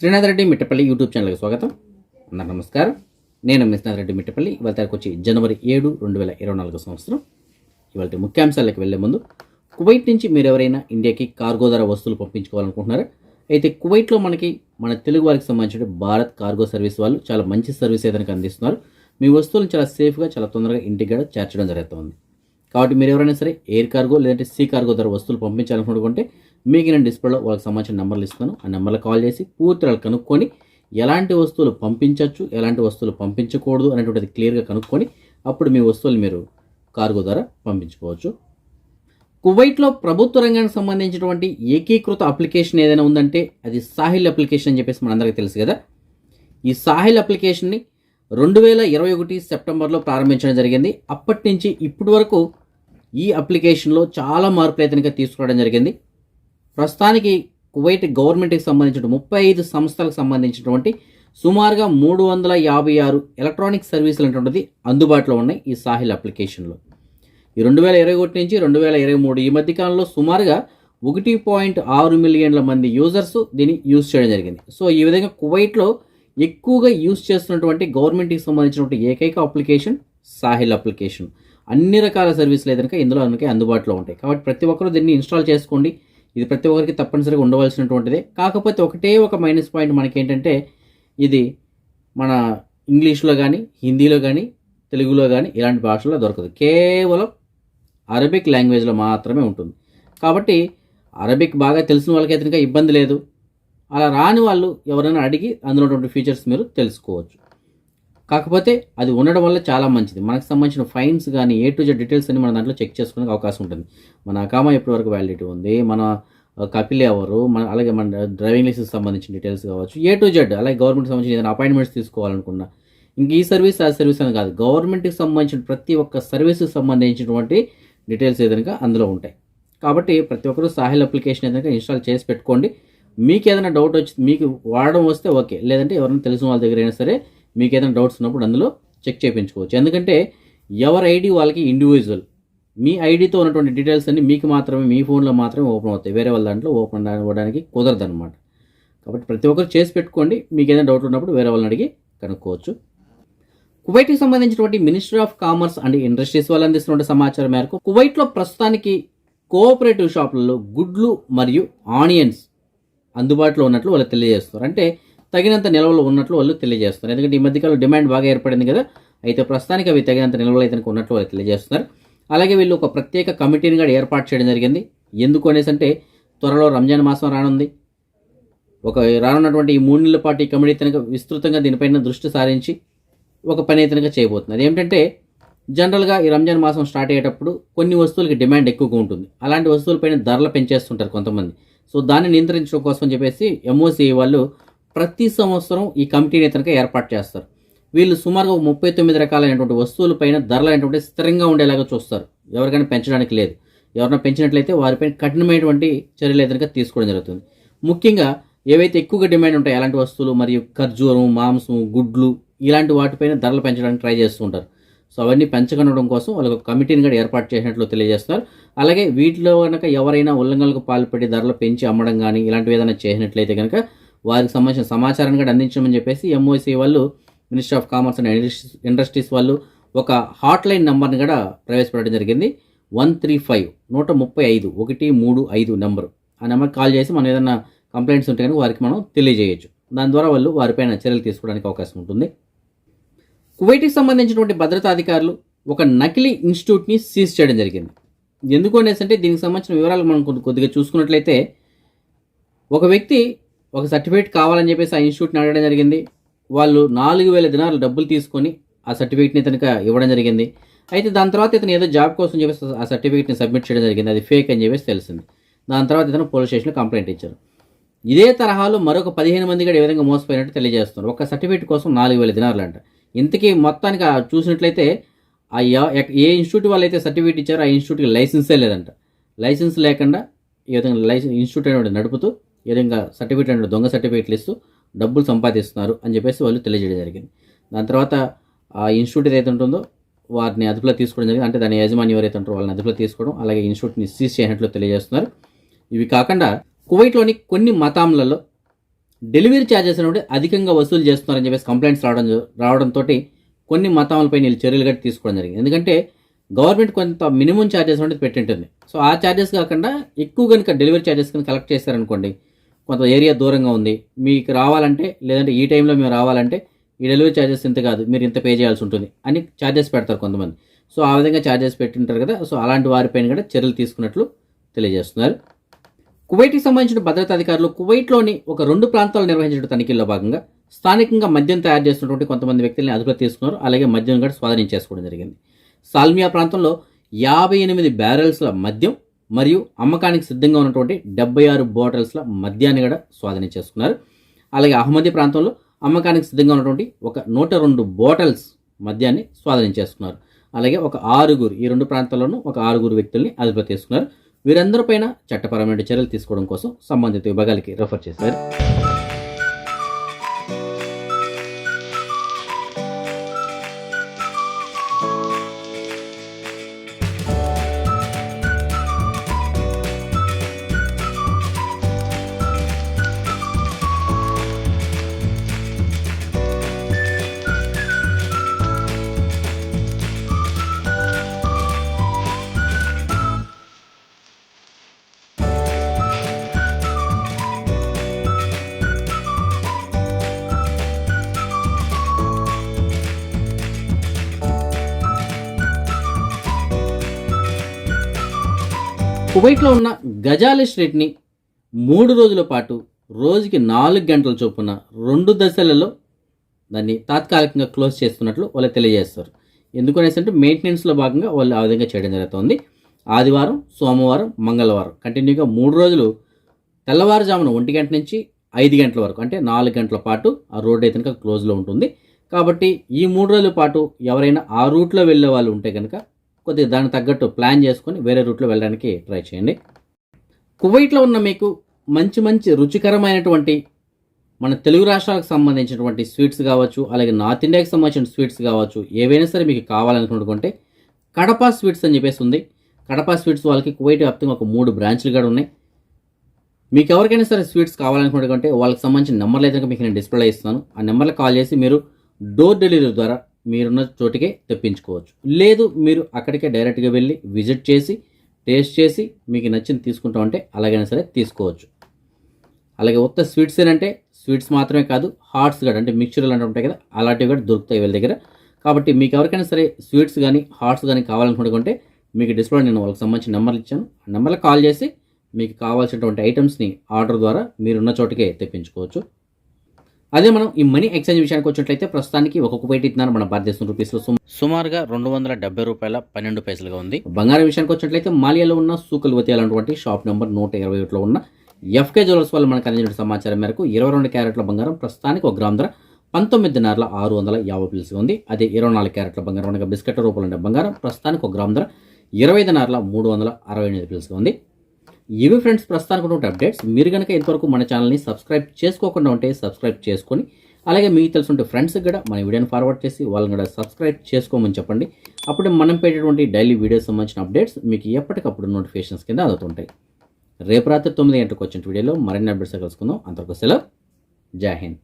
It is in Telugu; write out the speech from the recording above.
శ్రీనాథ్ రెడ్డి మిట్టపల్లి యూట్యూబ్ ఛానల్కి స్వాగతం. అందరికీ నమస్కారం. నేను మిశ్రీనాథ్ రెడ్డి మిట్టపల్లి. ఇవాళ తారీఖు వచ్చి జనవరి ఏడు రెండు వేల ఇరవై నాలుగు సంవత్సరం. ఇవాళ ముఖ్యాంశాలకు వెళ్ళే ముందు కువైట్ నుంచి మీరు ఎవరైనా ఇండియాకి కార్గో ధర వస్తువులు పంపించుకోవాలనుకుంటున్నారా? అయితే కువైట్లో మనకి మన తెలుగు వారికి సంబంధించిన భారత్ కార్గో సర్వీస్ వాళ్ళు చాలా మంచి సర్వీస్ ఏదైనా అందిస్తున్నారు. మీ వస్తువులను చాలా సేఫ్గా చాలా తొందరగా ఇంటికి కూడా చేర్చడం జరుగుతుంది. కాబట్టి మీరు ఎవరైనా సరే ఎయిర్ కార్గో లేదంటే సీ కార్గో ధర వస్తువులు పంపించాలనుకుంటే మీకు నేను డిస్ప్లేలో వాళ్ళకి సంబంధించిన నెంబర్లు ఇస్తాను. ఆ నెంబర్లో కాల్ చేసి పూర్తి కనుక్కొని ఎలాంటి వస్తువులు పంపించవచ్చు ఎలాంటి వస్తువులు పంపించకూడదు అనేటువంటిది క్లియర్గా కనుక్కొని అప్పుడు మీ వస్తువులు మీరు కార్గో ద్వారా పంపించుకోవచ్చు. కువైట్లో ప్రభుత్వ రంగానికి సంబంధించినటువంటి ఏకీకృత అప్లికేషన్ ఏదైనా ఉందంటే అది సాహిల్ అప్లికేషన్ అని చెప్పేసి మనందరికీ తెలుసు కదా. ఈ సాహిల్ అప్లికేషన్ని రెండు వేల ఇరవై ఒకటి సెప్టెంబర్లో ప్రారంభించడం జరిగింది. అప్పటి నుంచి ఇప్పటి వరకు ఈ అప్లికేషన్లో చాలా మార్పులు అయితే తీసుకురావడం జరిగింది. ప్రస్తుతానికి కువైట్ గవర్నమెంట్కి సంబంధించిన ముప్పై ఐదు సంస్థలకు సంబంధించినటువంటి సుమారుగా మూడు వందల యాభై ఆరు ఎలక్ట్రానిక్ సర్వీసులు అనేటువంటిది అందుబాటులో ఉన్నాయి ఈ సాహిల్ అప్లికేషన్లో. ఈ రెండు వేల ఇరవై ఒకటి నుంచి రెండు వేల ఇరవై మూడు ఈ మధ్య కాలంలో సుమారుగా ఒకటి పాయింట్ ఆరు మిలియన్ల మంది యూజర్స్ దీన్ని యూజ్ చేయడం జరిగింది. సో ఈ విధంగా కువైట్లో ఎక్కువగా యూజ్ చేస్తున్నటువంటి గవర్నమెంట్కి సంబంధించినటువంటి ఏకైక అప్లికేషన్ సాహిల్ అప్లికేషన్. అన్ని రకాల సర్వీసులు ఏదైనా ఇందులో మనకి అందుబాటులో ఉంటాయి. కాబట్టి ప్రతి ఒక్కరూ దీన్ని ఇన్స్టాల్ చేసుకోండి. ఇది ప్రతి ఒక్కరికి తప్పనిసరిగా ఉండవలసినటువంటిదే. కాకపోతే ఒకటే ఒక మైనస్ పాయింట్ మనకి ఏంటంటే ఇది మన ఇంగ్లీష్లో కానీ హిందీలో కానీ తెలుగులో కానీ ఇలాంటి భాషల్లో దొరకదు. కేవలం అరబిక్ లాంగ్వేజ్లో మాత్రమే ఉంటుంది. కాబట్టి అరబిక్ బాగా తెలిసిన వాళ్ళకైతే ఇంకా ఇబ్బంది లేదు. అలా రాని వాళ్ళు ఎవరైనా అడిగి అందులో ఉన్నటువంటి ఫీచర్స్ మీరు తెలుసుకోవచ్చు. కాకపోతే అది ఉండడం వల్ల చాలా మంచిది. మనకు సంబంధించిన ఫైన్స్ కానీ ఏ టు జెడ్ డీటెయిల్స్ అన్ని మన దాంట్లో చెక్ చేసుకునే అవకాశం ఉంటుంది. మన అకామా ఎప్పటి వరకు వ్యాలిడిటీ ఉంది? మన కపిల్ ఎవరు? మన అలాగే మన డ్రైవింగ్ లైసెన్స్ సంబంధించిన డీటెయిల్స్ కావచ్చు. ఏ టు జెడ్ అలాగే గవర్నమెంట్ సంబంధించిన ఏదైనా అపాయింట్మెంట్స్ తీసుకోవాలనుకున్నా ఇంక ఈ సర్వీస్ ఆ సర్వీస్ అని కాదు. గవర్నమెంట్కి సంబంధించిన ప్రతి ఒక్క సర్వీస్కి సంబంధించినటువంటి డీటెయిల్స్ ఏదైనా అందులో ఉంటాయి. కాబట్టి ప్రతి ఒక్కరూ సాహిల్ అప్లికేషన్ ఏదైనా ఇన్స్టాల్ చేసి పెట్టుకోండి. మీకు ఏదైనా డౌట్ వచ్చి మీకు వాడడం వస్తే ఓకే. లేదంటే ఎవరైనా తెలిసిన వాళ్ళ దగ్గర అయినా సరే మీకు ఏదైనా డౌట్స్ ఉన్నప్పుడు అందులో చెక్ చేయించుకోవచ్చు. ఎందుకంటే ఎవరి ఐడి వాళ్ళకి ఇండివిజువల్ మీ ఐడితో ఉన్నటువంటి డీటెయిల్స్ అన్ని మీకు మాత్రమే మీ ఫోన్లో మాత్రమే ఓపెన్ అవుతాయి. వేరే వాళ్ళ దాంట్లో ఓపెన్ అవ్వడానికి కుదరదు అనమాట కాబట్టి ప్రతి ఒక్కరు చేసి పెట్టుకోండి. మీకు ఏదైనా డౌట్ ఉన్నప్పుడు వేరే వాళ్ళని అడిగి కనుక్కోవచ్చు. కువైట్కి సంబంధించినటువంటి Ministry of Commerce and Industries వాళ్ళు అందిస్తున్న సమాచారం మేరకు కువైట్లో ప్రస్తుతానికి కోఆపరేటివ్ షాపులలో గుడ్లు మరియు ఆనియన్స్ అందుబాటులో ఉన్నట్లు వాళ్ళు తెలియజేస్తారు అంటే తగినంత నిల్వలు ఉన్నట్లు వాళ్ళు తెలియజేస్తున్నారు. ఎందుకంటే ఈ మధ్యకాలంలో డిమాండ్ బాగా ఏర్పడింది కదా అయితే ప్రస్తుతానికి అవి తగినంత నిల్వలు అయితే ఉన్నట్లు వాళ్ళు తెలియజేస్తున్నారు. అలాగే వీళ్ళు ఒక ప్రత్యేక కమిటీని కూడా ఏర్పాటు చేయడం జరిగింది. ఎందుకు అనేసి అంటే త్వరలో రంజాన్ మాసం రానుంది. ఒక రానున్నటువంటి ఈ మూడు నెలల పాటు ఈ కమిటీ తనక విస్తృతంగా దీనిపైన దృష్టి సారించి ఒక పని అయితే చేయబోతుంది అదేమిటంటే జనరల్గా ఈ రంజాన్ మాసం స్టార్ట్ అయ్యేటప్పుడు కొన్ని వస్తువులకి డిమాండ్ ఎక్కువగా ఉంటుంది. అలాంటి వస్తువులపైన ధరలు పెంచేస్తుంటారు కొంతమంది. సో దాన్ని నియంత్రించడం కోసం చెప్పేసి ఎంఓసి వాళ్ళు ప్రతి సంవత్సరం ఈ కమిటీని కనుక ఏర్పాటు చేస్తారు. వీళ్ళు సుమారుగా ముప్పై తొమ్మిది రకాలైనటువంటి వస్తువులపైన ధరలు అనేటువంటి స్థిరంగా ఉండేలాగా చూస్తారు. ఎవరికైనా పెంచడానికి లేదు. ఎవరైనా పెంచినట్లయితే వారిపైన కఠినమైనటువంటి చర్యలు ఏదైనా తీసుకోవడం జరుగుతుంది. ముఖ్యంగా ఏవైతే ఎక్కువగా డిమాండ్ ఉంటాయి అలాంటి వస్తువులు మరియు ఖర్జూరం మాంసం గుడ్లు ఇలాంటి వాటిపైన ధరలు పెంచడానికి ట్రై చేస్తూ ఉంటారు. సో అవన్నీ పెంచగనడం కోసం వాళ్ళకి ఒక కమిటీని కూడా ఏర్పాటు చేసినట్లు తెలియజేస్తారు. అలాగే వీటిలో కనుక ఎవరైనా ఉల్లంఘనలకు పాల్పడి ధరలు పెంచి అమ్మడం కానీ ఇలాంటివి ఏదైనా చేసినట్లయితే కనుక వారికి సంబంధించిన సమాచారాన్ని కూడా అందించమని చెప్పేసి ఎంఓసీ వాళ్ళు Ministry of Commerce and Industries వాళ్ళు ఒక హాట్ లైన్ నెంబర్ని కూడా ప్రవేశపెట్టడం జరిగింది. వన్ త్రీ ఫైవ్ నూట ముప్పై ఐదు ఒకటి మూడు ఐదు నెంబర్ ఆ నెంబర్కి కాల్ చేసి మనం ఏదైనా కంప్లైంట్స్ ఉంటే కనుక వారికి మనం తెలియజేయచ్చు. దాని ద్వారా వాళ్ళు వారిపైన చర్యలు తీసుకోవడానికి అవకాశం ఉంటుంది. కువైట్కి సంబంధించినటువంటి భద్రతా అధికారులు ఒక నకిలీ ఇన్స్టిట్యూట్ని సీజ్ చేయడం జరిగింది. ఎందుకు అనేసి అంటే దీనికి సంబంధించిన వివరాలు మనం కొద్ది- కొద్దిగా చూసుకున్నట్లయితే ఒక వ్యక్తి ఒక సర్టిఫికేట్ కావాలని చెప్పేసి ఆ ఇన్స్టిట్యూట్ని అడగడం జరిగింది. వాళ్ళు నాలుగు వేల దినాలు డబ్బులు తీసుకొని ఆ సర్టిఫికేట్ని ఇతనికి ఇవ్వడం జరిగింది. అయితే దాని తర్వాత ఇతను ఏదో జాబ్ కోసం చెప్పేసి ఆ సర్టిఫికేట్ని సబ్మిట్ చేయడం జరిగింది. అది ఫేక్ అని చెప్పేసి తెలిసింది. దాని తర్వాత ఇతను పోలీస్ స్టేషన్లో కంప్లైంట్ ఇచ్చారు. ఇదే తరహాలో మరొక పదిహేను మంది కూడా ఈ విధంగా మోసపోయినట్టు తెలియజేస్తున్నారు. ఒక సర్టిఫికేట్ కోసం నాలుగు వేల దినారులు అంట ఇంతకీ మొత్తానికి చూసినట్లయితే ఆ ఏ ఇన్స్టిట్యూట్ వాళ్ళు అయితే సర్టిఫికేట్ ఇచ్చారో ఆ ఇన్స్టిట్యూట్కి లైసెన్సే లేదంట. లైసెన్స్ లేకుండా ఈ విధంగా లైసెన్స్ ఇన్స్టిట్యూట్ అనేది నడుపుతూ ఈ విధంగా సర్టిఫికేట్ అంటే దొంగ సర్టిఫికేట్లు ఇస్తూ డబ్బులు సంపాదిస్తున్నారు అని చెప్పేసి వాళ్ళు తెలియజేయడం జరిగింది. దాని తర్వాత ఆ ఇన్స్టిట్యూట్ ఏదైతే ఉంటుందో వారిని అదుపులో తీసుకోవడం జరిగింది. అంటే దాని యజమాని ఎవరైతే ఉంటారో వాళ్ళని అదుపులో తీసుకోవడం అలాగే ఇన్స్టిట్యూట్ని సీజ్ చేయనట్లు తెలియజేస్తున్నారు. ఇవి కాకుండా కువైట్లోని కొన్ని మతాంలలో డెలివరీ ఛార్జెస్ అనేవి అధికంగా వసూలు చేస్తున్నారని చెప్పేసి కంప్లైంట్స్ రావడం రావడంతో కొన్ని మతాలపై వీళ్ళు చర్యలు గట్టి తీసుకోవడం జరిగింది. ఎందుకంటే గవర్నమెంట్ కొంత మినిమం ఛార్జెస్ అనేది పెట్టింటుంది. సో ఆ ఛార్జెస్ కాకుండా ఎక్కువ కనుక డెలివరీ ఛార్జెస్ కనుక కలెక్ట్ చేశారనుకోండి కొంత ఏరియా దూరంగా ఉంది. మీకు రావాలంటే లేదంటే ఈ టైంలో మేము రావాలంటే ఈ డెలివరీ ఛార్జెస్ ఇంత కాదు. మీరు ఇంత పే చేయాల్సి ఉంటుంది అని ఛార్జెస్ పెడతారు కొంతమంది. సో ఆ విధంగా ఛార్జెస్ పెట్టింటారు కదా. సో అలాంటి వారిపైన కూడా చర్యలు తీసుకున్నట్లు తెలియజేస్తున్నారు. కువైట్కి సంబంధించిన భద్రతా అధికారులు కువైట్లోని ఒక రెండు ప్రాంతాలు నిర్వహించిన తనిఖీల్లో భాగంగా స్థానికంగా మద్యం తయారు చేస్తున్నటువంటి కొంతమంది వ్యక్తుల్ని అదుపులో తీసుకున్నారు. అలాగే మద్యం కూడా స్వాధీనం చేసుకోవడం జరిగింది. సాల్మియా ప్రాంతంలో యాభై ఎనిమిది బ్యారెల్స్ల మద్యం మరియు అమ్మకానికి సిద్ధంగా ఉన్నటువంటి డెబ్బై ఆరు బాటిల్స్ల మద్యాన్ని కూడా స్వాధీనం చేసుకున్నారు. అలాగే అహ్మదీ ప్రాంతంలో అమ్మకానికి సిద్ధంగా ఉన్నటువంటి ఒక నూట రెండు బాటిల్స్ మద్యాన్ని స్వాధీనం చేసుకున్నారు. అలాగే ఒక ఆరుగురు ఈ రెండు ప్రాంతాల్లోనూ ఒక ఆరుగురు వ్యక్తుల్ని అదుపులో తీసుకున్నారు. వీరందరి పైన చట్టపరమైన చర్యలు తీసుకోవడం కోసం సంబంధిత విభాగాలకి రెఫర్ చేశారు. కువైట్లో ఉన్న గజాల స్ట్రీట్ని మూడు రోజుల పాటు రోజుకి నాలుగు గంటల చొప్పున రెండు దశలలో దాన్ని తాత్కాలికంగా క్లోజ్ చేస్తున్నట్లు వాళ్ళు తెలియజేస్తారు. ఎందుకనేసి అంటే మెయింటెనెన్స్లో భాగంగా వాళ్ళు ఆ విధంగా చేయడం జరుగుతుంది. ఆదివారం సోమవారం మంగళవారం కంటిన్యూగా మూడు రోజులు తెల్లవారుజామున ఒంటి గంట నుంచి ఐదు గంటల వరకు అంటే నాలుగు గంటల పాటు ఆ రోడ్ అయితే కనుక క్లోజ్లో ఉంటుంది. కాబట్టి ఈ మూడు రోజుల పాటు ఎవరైనా ఆ రూట్లో వెళ్ళే వాళ్ళు ఉంటే కనుక కొద్దిగా దానికి తగ్గట్టు ప్లాన్ చేసుకొని వేరే రూట్లో వెళ్ళడానికి ట్రై చేయండి. కువైట్లో ఉన్న మీకు మంచి మంచి రుచికరమైనటువంటి మన తెలుగు రాష్ట్రాలకు సంబంధించినటువంటి స్వీట్స్ కావచ్చు అలాగే నార్త్ ఇండియాకి సంబంధించిన స్వీట్స్ కావచ్చు ఏవైనా సరే మీకు కావాలనుకుంటే కడప స్వీట్స్ అని చెప్పేసి ఉంది. కడప స్వీట్స్ వాళ్ళకి కువైట్ వ్యాప్తంగా ఒక మూడు బ్రాంచ్లు కూడా ఉన్నాయి. మీకు ఎవరికైనా సరే స్వీట్స్ కావాలనుకుంటుంటే వాళ్ళకి సంబంధించిన నెంబర్లు అయితే మీకు నేను డిస్ప్లే ఇస్తాను. ఆ నెంబర్లో కాల్ చేసి మీరు డోర్ డెలివరీ ద్వారా మీరున్న చోటికే తెప్పించుకోవచ్చు. లేదు మీరు అక్కడికే డైరెక్ట్గా వెళ్ళి విజిట్ చేసి టేస్ట్ చేసి మీకు నచ్చింది తీసుకుంటాం అంటే అలాగైనా సరే తీసుకోవచ్చు. అలాగే ఉత్త స్వీట్స్ ఏంటంటే స్వీట్స్ మాత్రమే కాదు హాట్స్ కూడా అంటే మిక్చర్లు అంటే ఉంటాయి కదా అలాంటివి కూడా దొరుకుతాయి వీళ్ళ దగ్గర. కాబట్టి మీకు ఎవరికైనా సరే స్వీట్స్ కానీ హాట్స్ కానీ కావాలనుకుంటే మీకు డిస్ప్లే నేను వాళ్ళకి సంబంధించిన నెంబర్లు ఇచ్చాను. ఆ నెంబర్లకు కాల్ చేసి మీకు కావాల్సినటువంటి ఐటమ్స్ని ఆర్డర్ ద్వారా మీరున్న చోటుకే తెప్పించుకోవచ్చు. అదే మనం ఈ మనీ ఎక్స్చేంజ్ విషయానికి వచ్చినట్లయితే ప్రస్తుతానికి ఒక కువైట్ ఇస్తున్నారు మన భారతదేశం రూపీస్లో సుమ- సుమారుగా రెండు వందల డెబ్బై రూపాయల పన్నెండు పైసలుగా ఉంది. బంగారం విషయానికి వచ్చినట్లయితే మాలియాలో ఉన్న సూకల్ వతియాలన్నటువంటి షాప్ నెంబర్ నూట ఇరవై ఒకటిలో ఉన్న ఎఫ్కే జ్యువెలర్స్ వాళ్ళు మనకు అందించిన సమాచారం మేరకు ఇరవై రెండు క్యారెట్ల బంగారం ప్రస్తుతానికి ఒక గ్రామ్ ధర పంతొమ్మిది నార్ల ఆరు వందల యాభై పిలుసుగా ఉంది. అదే ఇరవై నాలుగు క్యారెట్ల బంగారం అనగా బిస్కెట్ రూపంలో ఉండే బంగారం ప్రస్తుతానికి ఒక గ్రామ్ ధర ఇరవై ఐదు నార్ల మూడు వందల అరవై ఎనిమిది పిలుసుగా ఉంది. ఇవి ఫ్రెండ్స్ ప్రస్తుతానికి ఉన్నటువంటి అప్డేట్స్. మీరు కనుక ఇంతవరకు మన ఛానల్ని సబ్స్క్రైబ్ చేసుకోకుండా ఉంటే సబ్స్క్రైబ్ చేసుకొని అలాగే మీకు తెలుసుంటే ఫ్రెండ్స్కి కూడా మన వీడియోని ఫార్వర్డ్ చేసి వాళ్ళని కూడా సబ్స్క్రైబ్ చేసుకోమని చెప్పండి. అప్పుడు మనం పెట్టేటువంటి డైలీ వీడియోస్ సంబంధించిన అప్డేట్స్ మీకు ఎప్పటికప్పుడు నోటిఫికేషన్స్ కింద అందుతుంటాయి. రేపు రాత్రి తొమ్మిది గంటలకు వచ్చిన వీడియోలో మరిన్ని అప్డేట్స్ కలుసుకుందాం. అంతవరకు సెలవు. జై హింద్.